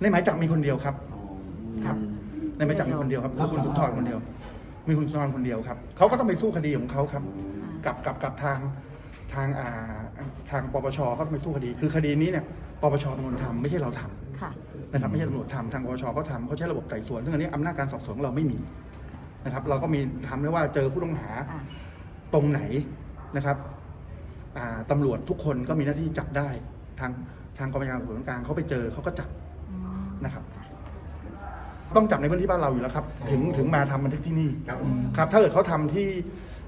ในหมายจับมีคนเดียวครับ ครับ ในหมายจับมีคนเดียวครับคือคุณสุนทรคนเดียว มีคุณสุนทรคนเดียวครับ เขาก็ต้องไปสู้คดีของเขาครับ กับกับกับทางทางอ่าทางปปชก็ต้องไปสู้คดี คือคดีนี้เนี่ย ปปชเป็นคนทำไม่ใช่เราทำ ค่ะนะครับไม่ใช่ตำรวจทำทางปปชก็ทำเขาใช้ระบบไต่สวนซึ่งอันนี้อำนาจการสอบสวนของเราไม่มีนะครับ เราก็มีทำได้ว่าเจอผู้ต้องหาอ่าตรงไหนนะครับอ่าตำรวจทุกคนก็มีหน้าที่จับได้ ทางทางกองบัญชาการตำรวจกลางเขาไปเจอเขาก็จับอืมนะครับ ต้องจับในพื้นที่บ้านเราอยู่แล้วครับ ถึงถึงมาทำบันทึกที่นี่ครับครับ ถ้าเกิดเขาทำที่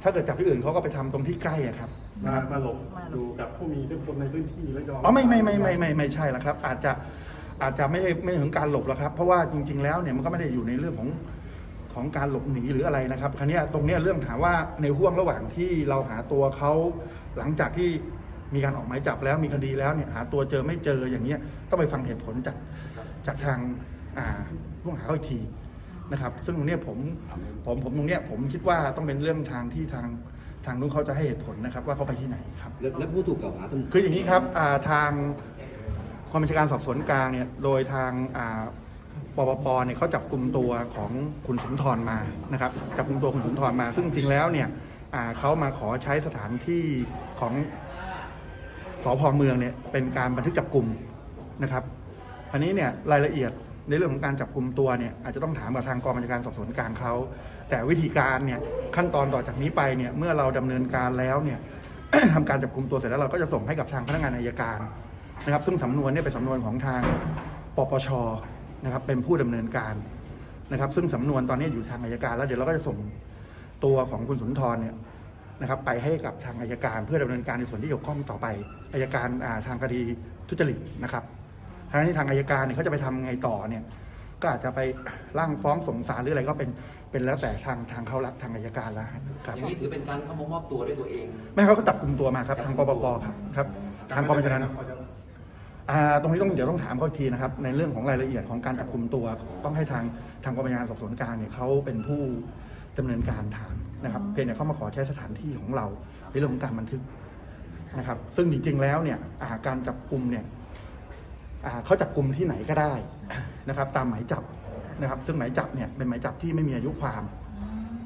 ถ้าเกิดจับที่อื่นเขาก็ไปทำตรงที่ใกล้อะครับมามาหลบอยู่กับผู้มีอิทธิพลในพื้นที่และยอมอ๋อไม่ไม่ไม่ไม่ไม่ไม่ใช่แล้วครับ อาจจะ อาจจะไม่ใช่ไม่ถึงการหลบแล้วครับ เพราะว่าจริง ๆ แล้วเนี่ยมันก็ไม่ได้อยู่ในเรื่องของของการหลบหนีหรืออะไรนะครับคราวเนี้ยตรงเนี้ยเรื่องถามว่าในห่วงระหว่างที่เราหาตัวเขาหลังจากที่มีการออกหมายจับแล้วมีคดีแล้วเนี่ยหาตัวเจอไม่เจออย่างเงี้ยต้องไปฟังเหตุผลจากจากทางอ่าผู้ต้องหาเขาอีกทีนะครับ ซึ่งตรงเนี้ยผมผมผมตรงเนี้ยผมคิดว่าต้องเป็นเรื่องทางที่ทางทางนู้นเขาจะให้เหตุผลนะครับ ว่าเขาไปที่ไหนครับแล้วแล้วผู้ถูกกล่าวหาทั้งคืออย่างนี้ครับอ่าทาง กองบัญชาการสอบสวนกลางเนี่ยโดยทางปปปเนี่ยเขาจับกลุ่มตัวของคุณสุนทรมานะครับจับกลุ่มตัวคุณสุนทรมา ซึ่งจริงๆแล้วเนี่ยเขามาขอใช้สถานที่ของสพเมืองเนี่ยเป็นการบันทึกจับกลุ่มนะครับอันนี้เนี่ยรายละเอียดในเรื่องของการจับกลุ่มตัวเนี่ยอาจจะต้องถามกับทางกองบัญชาการสอบสวนกลางเขาแต่วิธีการเนี่ยขั้นตอนต่อจากนี้ไปเนี่ยเมื่อเราดำเนินการแล้วเนี่ยทำการจับกลุ่มตัวเสร็จแล้วเราก็จะส่งให้กับทางพนักงานอายการ นะครับซึ่งสำนวนเนี่ยเป็นสำนวนของทางปปชนะครับเป็นผู้ดำเนินการนะครับ ซึ่งสำนวนตอนนี้อยู่ทางอายการ แล้วเดี๋ยวเราก็จะส่งตัวของคุณสุนทรเนี่ยนะครับ ไปให้กับทางอายการเพื่อดำเนินการในส่วนที่เกี่ยวข้องต่อไปอายการอ่าทางคดีทุจริตนะครับทางนี้ทางอายการเนี่ยเขาจะไปทำไงต่อเนี่ยก็อาจจะไปร่างฟ้องส่งศาลหรืออะไรก็เป็นเป็นแล้วแต่ทางทางเขารักทางอายการแล้วครับอย่างนี้ถือเป็นการเข้ามามอบตัวด้วยตัวเอง ไม่เขาก็จับกลุ่มตัวมาครับทางปปปครับครับทางกองบัญชาการ อ่าตรงนี้ต้องเดี๋ยวต้องถามเขาอีกทีนะครับ ในเรื่องของรายละเอียดของการจับกลุ่มตัวต้องให้ทางทางกองบัญชาการสอบสวนกลางเนี่ยเขาเป็นผู้ดำเนินการถามนะครับเพียงแต่เขามาขอใช้สถานที่ของเราในเรื่องของการบันทึกนะครับ ซึ่งจริงๆแล้วเนี่ยอ่าการจับกลุ่มเนี่ยอ่าเขาจับกลุ่มที่ไหนก็ได้นะครับ ตามหมายจับนะครับ ซึ่งหมายจับเนี่ยเป็นหมายจับที่ไม่มีอายุความ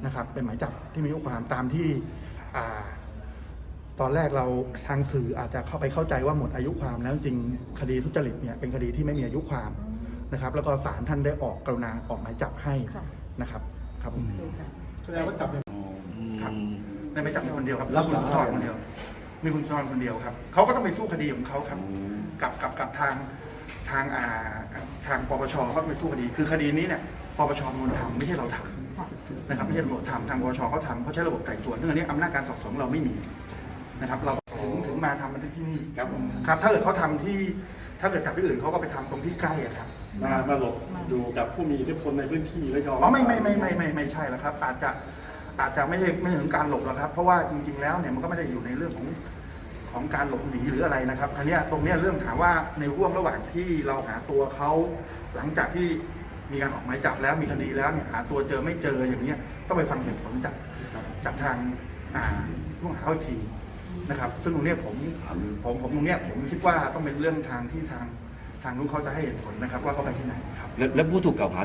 นะครับ เป็นหมายจับที่มีอายุความตามที่อ่า ตอนแรกเราทางสื่ออาจจะเข้าไปเข้าใจว่าหมดอายุความแล้วจริงๆคดีทุจริตเนี่ยเป็นคดีที่ไม่มีอายุความนะครับ แล้วก็ศาลท่านได้ออกกรุณาออกหมายจับให้ค่ะนะครับ ครับผมโอเคค่ะแสดงว่าจับในครับในหมายจับมีคนเดียวครับคุณสุนทรคนเดียว มีคุณสุนทรคนเดียวครับเขาก็ต้องไปสู้คดีของเขาครับ กับกับกับทางทางอ่าทางปปชเขาต้องไปสู้คดี คือคดีนี้เนี่ยปปชเป็นคนทำไม่ใช่เราทำค่ะนะครับไม่ใช่ตำรวจทำทางปปชเขาทำเขาใช้ระบบไต่สวนซึ่งอันนี้อำนาจการสอบสวนเราไม่มี นะครับ เราถึงถึงมาทำบันทึกที่นี่ครับผมครับถ้าเกิดเขาทำที่ถ้าเกิดจับที่อื่นเขาก็ไปทำตรงที่ใกล้อะครับมามาหลบอยู่กับผู้มีอิทธิพลในพื้นที่และยอมอ๋อไม่ไม่ไม่ไม่ไม่ไม่ใช่แล้วครับ อาจจะอาจจะไม่ใช่ไม่ถึงการหลบแล้วครับ เพราะว่าจริงๆแล้วเนี่ยมันก็ไม่ได้อยู่ในเรื่องของของการหลบหนีหรืออะไรนะครับคราวเนี้ยตรงเนี้ยเรื่องถามว่าในห่วงระหว่างที่เราหาตัวเขาหลังจากที่มีการออกหมายจับแล้วมีคดีแล้วเนี่ยหาตัวเจอไม่เจออย่างเนี้ยต้องไปฟังเหตุผลจาก จากทางอ่าผู้ต้องหาอีกที นะครับ ซึ่งตรงเนี้ยผมผมผมตรงเนี้ยผมคิดว่าต้องเป็นเรื่องทางที่ทางทางนู้นเขาจะให้เหตุผลนะครับ ว่าเขาไปที่ไหนครับ แล้วแล้วผู้ถูกกล่าวหา